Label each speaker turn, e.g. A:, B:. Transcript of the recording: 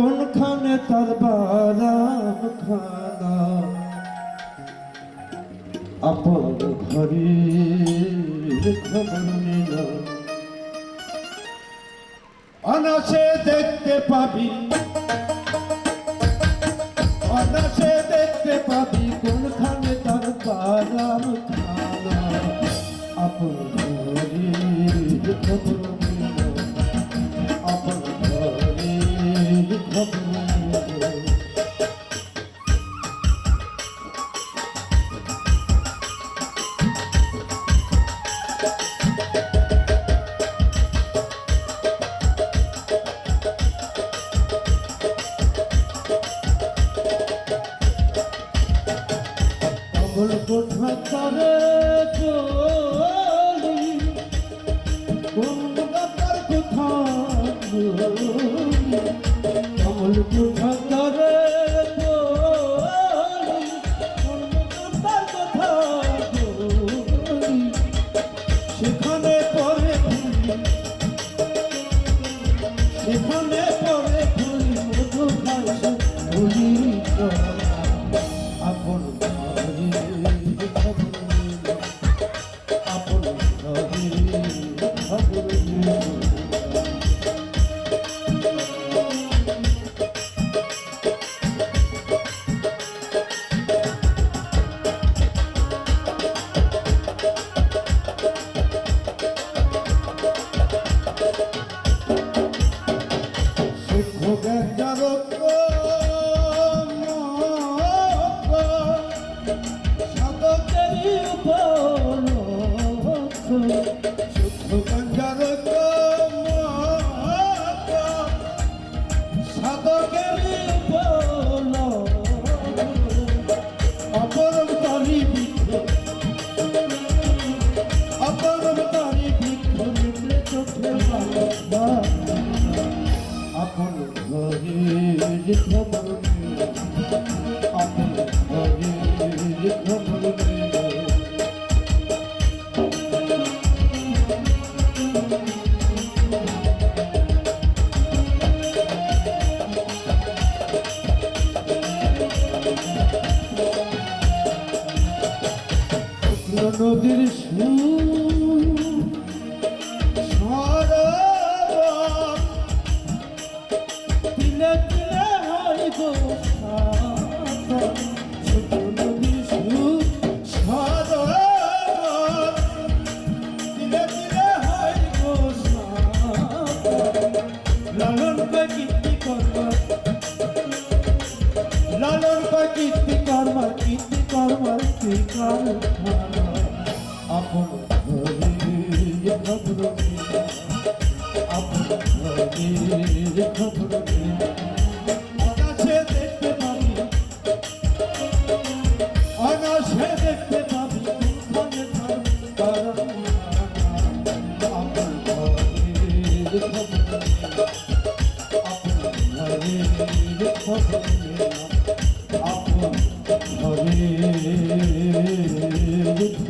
A: কোনখানে তার বারাম খানা? আপন ঘরে খবর নিল। অনাসে দেখতে পাবি। অনাসে দেখতে পাবি কোনখানে তার বারাম কমল কোঠা করে চলি কোন কোঠা বলি? কমল কোঠা করে চলি কোন গাতার কোঠা বলি? সেখানে পরে সেখানে সুখ ব্যঞ্জর সাধকেরই উপলক্ষ সুখ ব্যঞ্জর সাধকেরই উপলক্ষ অপরম তারি বৃক্ষ অপরম তারি বৃক্ষ নিম্নে চোখে বাবা ঘরে খবর লালন কীর্তি করবার লালন কীর্তি করবার কীর্তি করবার কি কারখানা আপন খবর আপন খবর ভরে দুঃখ